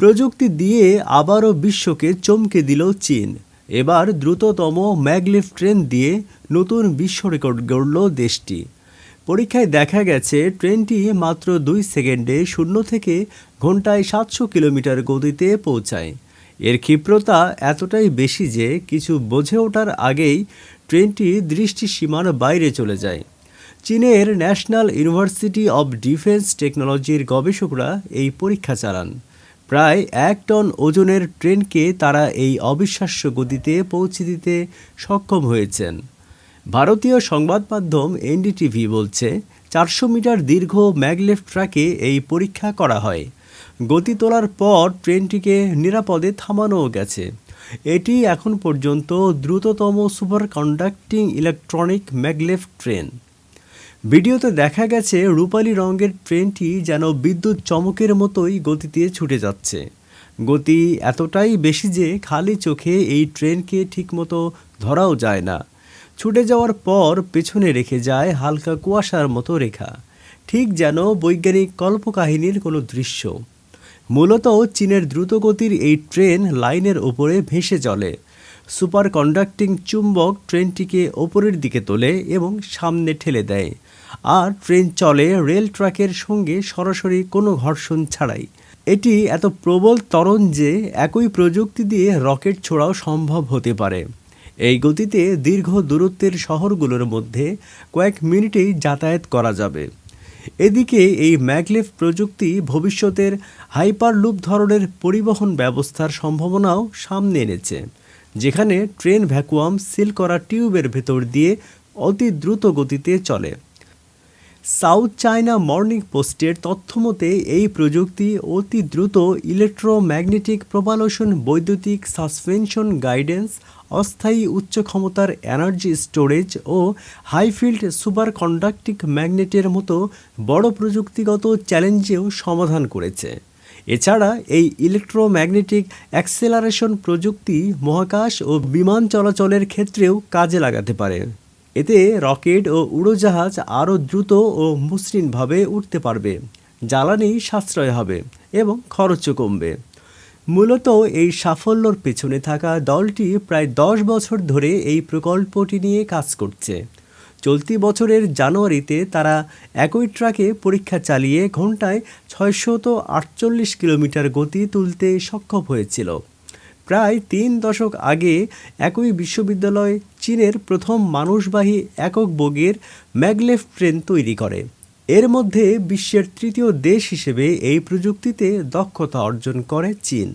প্রযুক্তি দিয়ে আবারও বিশ্বকে চমকে দিল চীন। এবার দ্রুততম ম্যাগলিফ ট্রেন দিয়ে নতুন বিশ্ব রেকর্ড গড়ল দেশটি। পরীক্ষায় দেখা গেছে, ট্রেনটি মাত্র দুই সেকেন্ডে শূন্য থেকে ঘন্টায় সাতশো কিলোমিটার গতিতে পৌঁছায়। এর ক্ষিপ্রতা এতটাই বেশি যে কিছু বোঝে ওঠার আগেই ট্রেনটি দৃষ্টিসীমার বাইরে চলে যায়। চীনের ন্যাশনাল ইউনিভার্সিটি অব ডিফেন্স টেকনোলজির গবেষকরা এই পরীক্ষা চালান। প্রায় এক টন ওজনের ট্রেনকে তারা এই অবিশ্বাস্য গতিতে পৌঁছে দিতে সক্ষম হয়েছেন। ভারতীয় সংবাদ মাধ্যম এনডিটিভি বলছে, চারশো মিটার দীর্ঘ ম্যাগলেফ ট্র্যাকে এই পরীক্ষা করা হয়। গতি তোলার পর ট্রেনটিকে নিরাপদে থামানোও গেছে। এটি এখন পর্যন্ত দ্রুততম super conducting electronic maglev train. ভিডিওতে দেখা গেছে রূপালী রঙের ট্রেনটি যেন বিদ্যুৎ চমকের মতোই গতিতে ছুটে যাচ্ছে। গতি এতটাই বেশি যে খালি চোখে এই ট্রেনকে ঠিকমতো ধরাও যায় না। ছুটে যাওয়ার পর পেছনে রেখে যায় হালকা কুয়াশার মতো রেখা। ঠিক যেন বৈজ্ঞানিক কল্পকাহিনীর কোনো দৃশ্য। মূলত চীনের দ্রুতগতির এই ট্রেন লাইনের ওপরে ভেসে চলে। সুপার কন্ডাক্টিং চুম্বক ট্রেনটিকে ওপরের দিকে তোলে এবং সামনে ঠেলে দেয়। আর ট্রেন চলে রেল ট্র্যাকের সঙ্গে সরাসরি কোনো ঘর্ষণ ছাড়াই। এটি এত প্রবল ত্বরণ যে একই প্রযুক্তি দিয়ে রকেট ছোড়াও সম্ভব হতে পারে। এই গতিতে দীর্ঘ দূরত্বের শহরগুলোর মধ্যে কয়েক মিনিটেই যাতায়াত করা যাবে। এদিকে এই ম্যাগলেভ প্রযুক্তি ভবিষ্যতের হাইপারলুপ ধরনের পরিবহন ব্যবস্থার সম্ভাবনাও সামনে এনেছে, যেখানে ট্রেন ভ্যাকুয়াম সিল করা টিউবের ভেতর দিয়ে অতি দ্রুত গতিতে চলে। সাউথ চায়না মর্নিং পোস্টের তথ্যমতে, এই প্রযুক্তি অতি দ্রুত ইলেকট্রোম্যাগনেটিক প্রপালশন বৈদ্যুতিক সাসপেনশন গাইডেন্স, অস্থায়ী উচ্চ ক্ষমতার এনার্জি স্টোরেজ ও হাইফিল্ড সুপার কন্ডাক্টিং ম্যাগনেটের মতো বড় প্রযুক্তিগত চ্যালেঞ্জেও সমাধান করেছে। এছাড়া, এই ইলেকট্রোম্যাগনেটিক অ্যাক্সেলারেশন প্রযুক্তি মহাকাশ ও বিমান চলাচলের ক্ষেত্রেও কাজে লাগাতে পারে। এতে রকেট ও উড়োজাহাজ আরও দ্রুত ও মসৃণভাবে উঠতে পারবে, জ্বালানি সাশ্রয় হবে এবং খরচও কমবে। মূলত এই সাফল্যর পেছনে থাকা দলটি প্রায় দশ বছর ধরে এই প্রকল্পটি নিয়ে কাজ করছে। চলতি বছরের জানুয়ারিতে তারা একই ট্রাকে পরীক্ষা চালিয়ে ঘন্টায় ছয়শত আটচল্লিশ কিলোমিটার গতি তুলতে সক্ষম হয়েছিল। প্রায় তিন দশক আগে একই বিশ্ববিদ্যালয় চীনের প্রথম মানুষবাহী একক বগির ম্যাগলেফ ট্রেন তৈরি করে। এর মধ্যে বিশ্বের তৃতীয় দেশ হিসেবে এই প্রযুক্তিতে দক্ষতা অর্জন করে চীন।